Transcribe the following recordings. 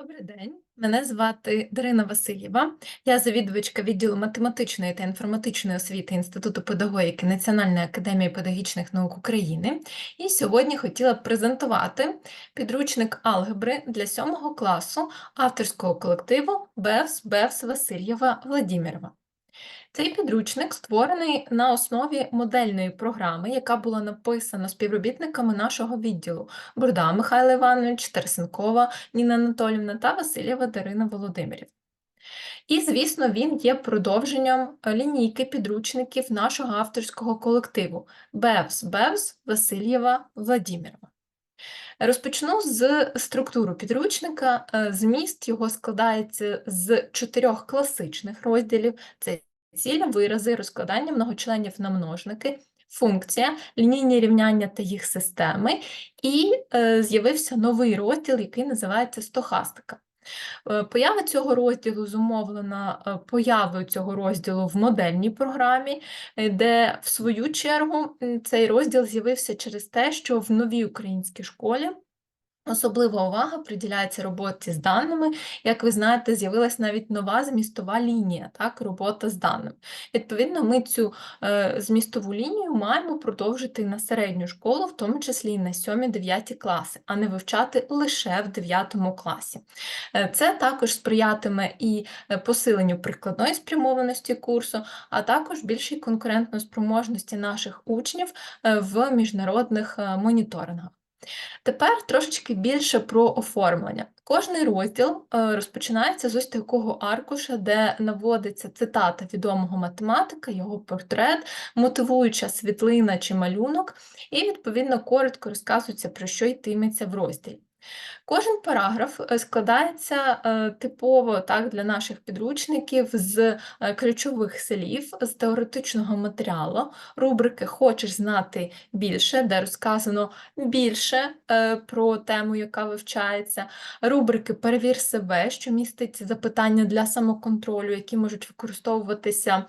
Добрий день, мене звати Дарина Васильєва. Я завідувачка відділу математичної та інформатичної освіти Інституту педагогіки Національної академії педагогічних наук України. І сьогодні хотіла б презентувати підручник алгебри для 7 класу авторського колективу БЕВС БЕВС Васильєва Владімірова. Цей підручник створений на основі модельної програми, яка була написана співробітниками нашого відділу Бурда Михайло Іванович, Терсенкова Ніна Анатолівна та Васильєва Дарина Володимирів. І, звісно, він є продовженням е, лінійки підручників нашого авторського колективу БЕВС БЕВС Васильєва Владімірова. Розпочну з структури підручника. Е, Зміст його складається з чотирьох класичних розділів: це ціль, вирази, розкладання многочленів на множники, функція, лінійні рівняння та їх системи, і е, з'явився новий розділ, який називається стохастика. Е, Поява цього розділу зумовлена е, появою цього розділу в модельній програмі, е, де, в свою чергу, цей розділ з'явився через те, що в новій українській школі Особлива увага приділяється роботі з даними. Як ви знаєте, з'явилась навіть нова змістова лінія, так, робота з даними. Відповідно, ми цю е, змістову лінію маємо продовжити на середню школу, в тому числі і на 7-9 класи, а не вивчати лише в 9 класі. Е, Це також сприятиме і е, посиленню прикладної спрямованості курсу, а також більшій конкурентноспроможності наших учнів е, в міжнародних моніторингах. Тепер трошечки більше про оформлення. Кожний розділ е, розпочинається з ось такого аркуша, де наводиться цитата відомого математика, його портрет, мотивуюча світлина чи малюнок, і, відповідно, коротко розказується, про що йтиметься в розділі. Кожен параграф е, складається е, типово так, для наших підручників з е, ключових слів, з теоретичного матеріалу, рубрики Хочеш знати більше, де розказано більше про тему, яка вивчається, рубрики Перевір себе, що містить запитання для самоконтролю, які можуть використовуватися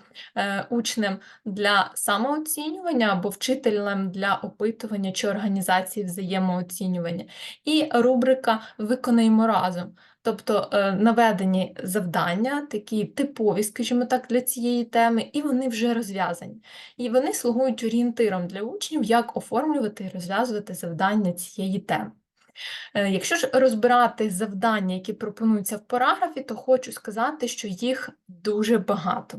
учнем для самооцінювання або вчителем для опитування чи організації взаємооцінювання. І рубрика Виконаємо разом. Тобто е, наведені завдання, такі типові, скажімо так, для цієї теми, і вони вже розв'язані. І вони слугують орієнтиром для учнів, як оформлювати і розв'язувати завдання цієї теми. Е, Якщо ж розбирати завдання, які пропонуються в параграфі, то хочу сказати, що їх дуже багато.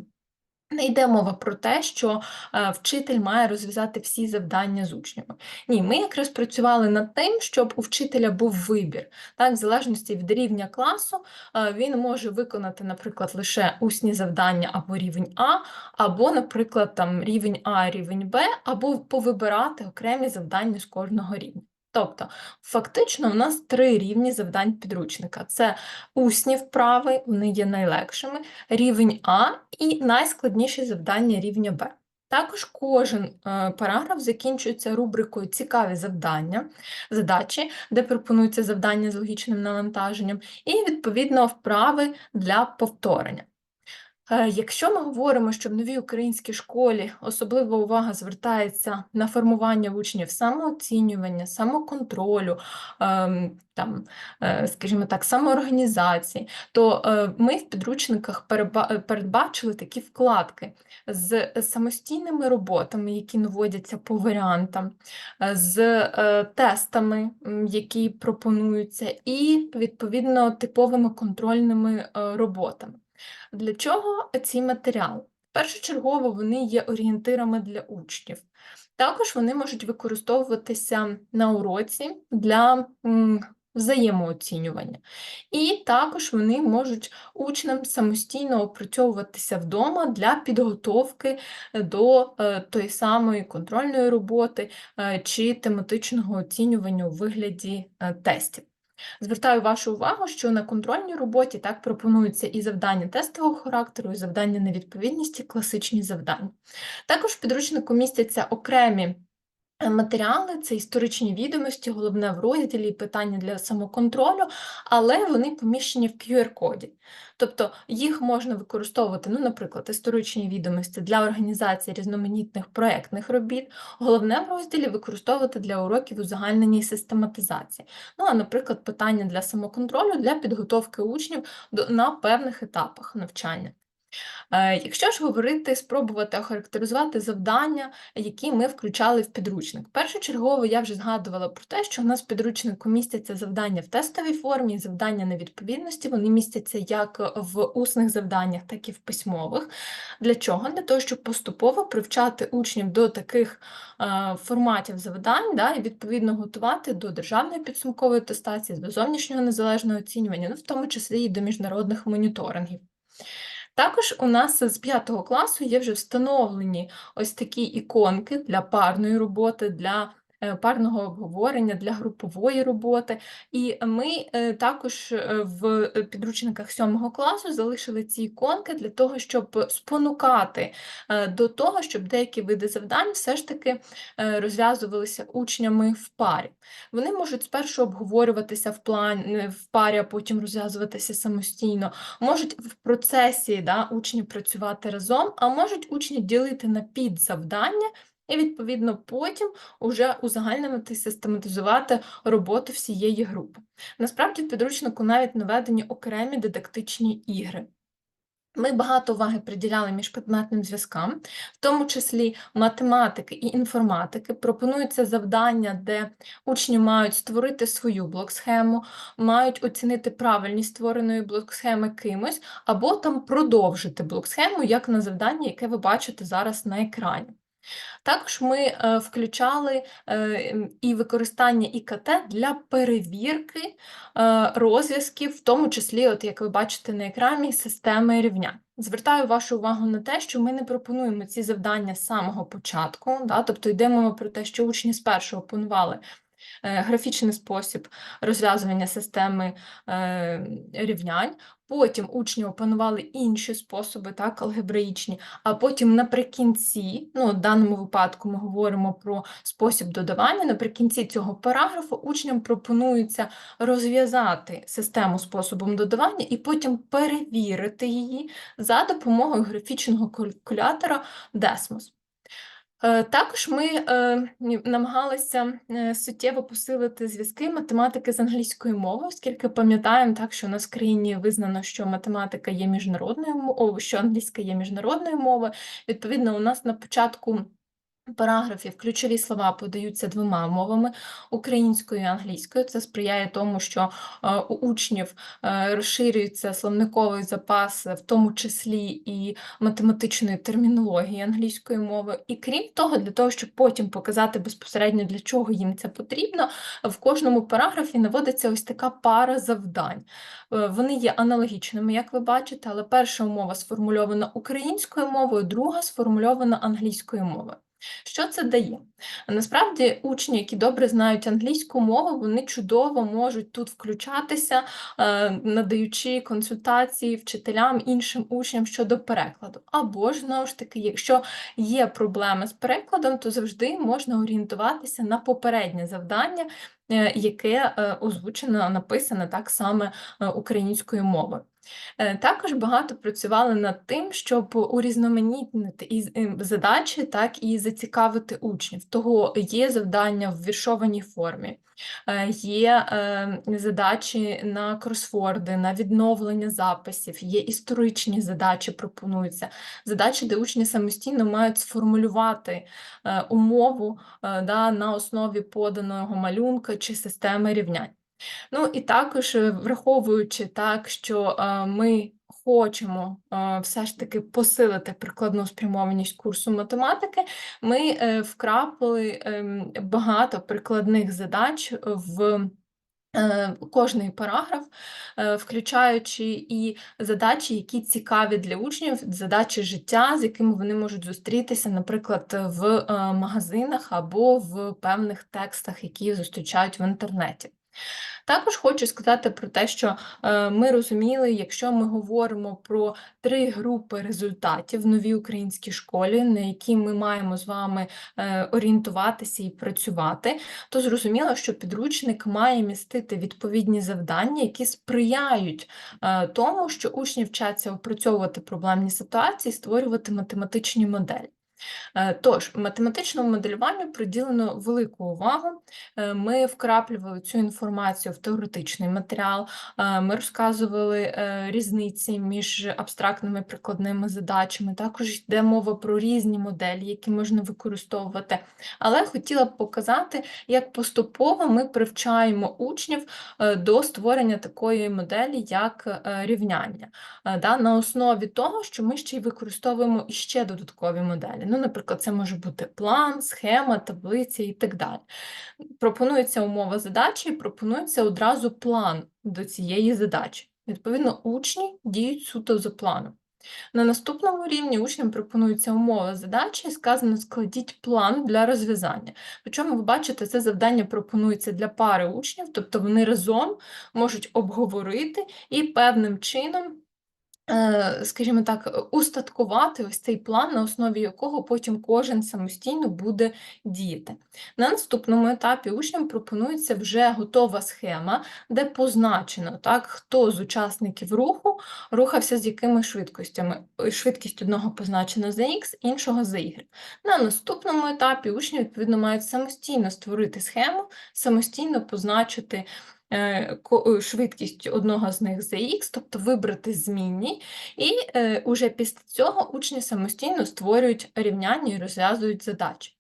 Не йде мова про те, що е, вчитель має розв'язати всі завдання з учнями. Ні, ми якраз працювали над тим, щоб у вчителя був вибір. Так, в залежності від рівня класу е, він може виконати, наприклад, лише усні завдання або рівень А, або, наприклад, там рівень А, рівень Б, або повибирати окремі завдання з кожного рівня. Тобто, фактично, у нас три рівні завдань підручника: це усні вправи, вони є найлегшими, рівень А і найскладніші завдання рівня Б. Також кожен е, параграф закінчується рубрикою Цікаві завдання, задачі, де пропонуються завдання з логічним навантаженням, і, відповідно, вправи для повторення. Е, Якщо ми говоримо, що в новій українській школі особлива увага звертається на формування учнів самооцінювання, самоконтролю, ем, там, е, скажімо так, самоорганізації, то е, ми в підручниках передбачили такі вкладки з самостійними роботами, які наводяться по варіантам, з тестами, які пропонуються, і відповідно типовими контрольними роботами. Для чого ці матеріали? Першочергово вони є орієнтирами для учнів. Також вони можуть використовуватися на уроці для взаємооцінювання. І також вони можуть учням самостійно опрацьовуватися вдома для підготовки до е, тої самої контрольної роботи е, чи тематичного оцінювання у вигляді е, тестів. Звертаю вашу увагу, що на контрольній роботі так пропонуються і завдання тестового характеру, і завдання на відповідність, і класичні завдання. Також в підручнику містяться окремі матеріали, це історичні відомості, головне в розділі, питання для самоконтролю, але вони поміщені в QR-коді. Тобто їх можна використовувати, ну, наприклад, історичні відомості для організації різноманітних проєктних робіт, головне в розділі використовувати для уроків узагальнення і систематизації. Ну, а, наприклад, питання для самоконтролю для підготовки учнів на певних етапах навчання. Е, якщо ж говорити, спробувати охарактеризувати завдання, які ми включали в підручник. Першочергово я вже згадувала про те, що у нас в підручнику містяться завдання в тестовій формі, завдання на відповідності, вони містяться як в усних завданнях, так і в письмових. Для чого? Для того, щоб поступово привчати учнів до таких е, форматів завдань да, і відповідно готувати до державної підсумкової атестації, до зовнішнього незалежного оцінювання, ну в тому числі і до міжнародних моніторингів. Також у нас з 5 класу є вже встановлені ось такі іконки для парної роботи, для парного обговорення для групової роботи. І ми е, також е, в підручниках 7 класу залишили ці іконки для того, щоб спонукати до того, щоб деякі види завдань все ж таки розв'язувалися учнями в парі. Вони можуть спершу обговорюватися в плані в парі, а потім розв'язуватися самостійно, можуть в процесі да, учні працювати разом, а можуть учні ділити на підзавдання. І, відповідно, потім уже узагальнювати, систематизувати роботу всієї групи. Насправді, в підручнику навіть наведені окремі дидактичні ігри. Ми багато уваги приділяли міжпредметним зв'язкам, в тому числі математики і інформатики. Пропонуються завдання, де учні мають створити свою блок-схему, мають оцінити правильність створеної блок-схеми кимось, або там продовжити блок-схему, як на завдання, яке ви бачите зараз на екрані. Також ми е, включали е, і використання ІКТ для перевірки е, розв'язків, в тому числі, от як ви бачите на екрані, системи рівня. Звертаю вашу увагу на те, що ми не пропонуємо ці завдання з самого початку, да, тобто йдемо про те, що учні спершу опанували графічний спосіб розв'язування системи рівнянь, Потім учні опанували інші способи, так, алгебраїчні, а потім наприкінці, ну, в даному випадку ми говоримо про спосіб додавання, наприкінці цього параграфу учням пропонується розв'язати систему способом додавання і потім перевірити її за допомогою графічного калькулятора Desmos. Е, також ми е, намагалися е, суттєво посилити зв'язки математики з англійською мовою, оскільки пам'ятаємо так, що у нас в країні визнано, що математика є міжнародною мовою, що англійська є міжнародною мовою. Відповідно, у нас на початку параграфів ключові слова подаються двома мовами українською і англійською. Це сприяє тому, що е, у учнів е, розширюється словниковий запас, в тому числі і математичної термінології англійської мови. І крім того, для того, щоб потім показати безпосередньо для чого їм це потрібно, в кожному параграфі наводиться ось така пара завдань. Е, вони є аналогічними, як ви бачите, але перша умова сформульована українською мовою, друга сформульована англійською мовою. Що це дає? Насправді, учні, які добре знають англійську мову, вони чудово можуть тут включатися, е, надаючи консультації вчителям, іншим учням щодо перекладу. Або ж, знову ж таки, якщо є проблеми з перекладом, то завжди можна орієнтуватися на попереднє завдання, е, яке е, озвучено, написане так саме українською мовою. Е, також багато працювали над тим, щоб урізноманітнити і ем, задачі, так і зацікавити учнів. Того є завдання в віршованій формі, е, є задачі на кросворди, на відновлення записів, є історичні задачі, пропонуються, задачі, де учні самостійно мають сформулювати е, умову да, на основі поданого малюнка чи системи рівнянь. Ну і також е, враховуючи так, що е, ми хочемо е, все ж таки посилити прикладну спрямованість курсу математики, ми вкрапили ем, багато прикладних задач в. Кожний параграф, включаючи і задачі, які цікаві для учнів, задачі життя, з якими вони можуть зустрітися, наприклад, в магазинах або в певних текстах, які зустрічають в інтернеті. Також хочу сказати про те, що е, ми розуміли, якщо ми говоримо про три групи результатів в новій українській школі, на які ми маємо з вами е, орієнтуватися і працювати, то зрозуміло, що підручник має містити відповідні завдання, які сприяють е, тому, що учні вчаться опрацьовувати проблемні ситуації, створювати математичні моделі. Е, Тож, математичному моделюванню приділено велику увагу. Е, Ми вкраплювали цю інформацію в теоретичний матеріал, е, ми розказували різниці між абстрактними прикладними задачами. Також йде мова про різні моделі, які можна використовувати. Але хотіла б показати, як поступово ми привчаємо учнів до створення такої моделі, як рівняння, на основі того, що ми ще й використовуємо іще додаткові моделі. Ну, наприклад, це може бути план, схема, таблиця і так далі. Пропонується умова задачі і пропонується одразу план до цієї задачі. Відповідно, учні діють суто за планом. На наступному рівні учням пропонується умова задачі і сказано складіть план для розв'язання. Причому, ви бачите, це завдання пропонується для пари учнів, тобто вони разом можуть обговорити і певним чином скажімо так, устаткувати ось цей план, на основі якого потім кожен самостійно буде діяти. На наступному етапі учням пропонується вже готова схема, де позначено, так, хто з учасників руху рухався з якими швидкостями. Е, Швидкість одного позначена за Х, іншого за Y. На наступному етапі учні, відповідно, мають самостійно створити схему, самостійно позначити е, е, швидкість одного з них за х, тобто вибрати змінні, і е, уже після цього учні самостійно створюють рівняння і розв'язують задачі.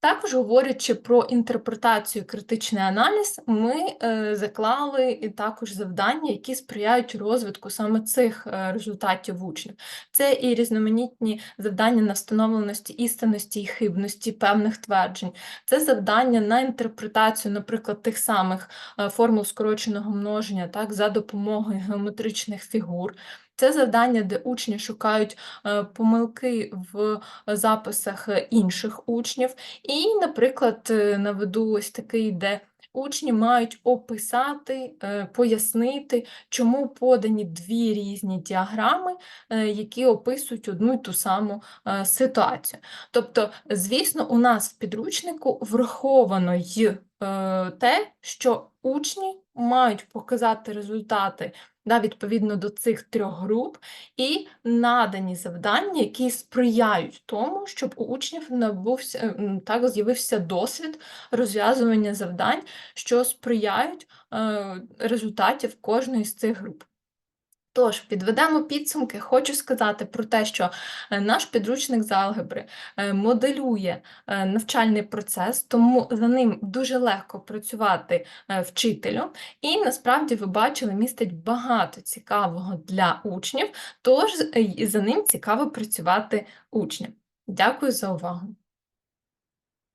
Також, говорячи про інтерпретацію критичний аналіз, ми е, заклали і також завдання, які сприяють розвитку саме цих е, результатів учнів. Це і різноманітні завдання на встановленості істинності і хибності певних тверджень. Це завдання на інтерпретацію, наприклад, тих самих е, формул скороченого множення, так, за допомогою геометричних фігур. Це завдання, де учні шукають е, помилки в записах е, інших учнів. І, наприклад, е, наведу ось такий, де учні мають описати, е, пояснити, чому подані дві різні діаграми, е, які описують одну й ту саму е, ситуацію. Тобто, звісно, у нас в підручнику враховано й е, те, що учні мають показати результати да, відповідно до цих трьох груп, і надані завдання, які сприяють тому, щоб у учнів набувся м, так з'явився досвід розв'язування завдань, що сприяють е, результатів кожної з цих груп. Тож, підведемо підсумки. Хочу сказати про те, що е, наш підручник з алгебри е, моделює е, навчальний процес, тому за ним дуже легко працювати вчителю. І насправді ви бачили, містить багато цікавого для учнів, тож за ним цікаво працювати учням. Дякую за увагу.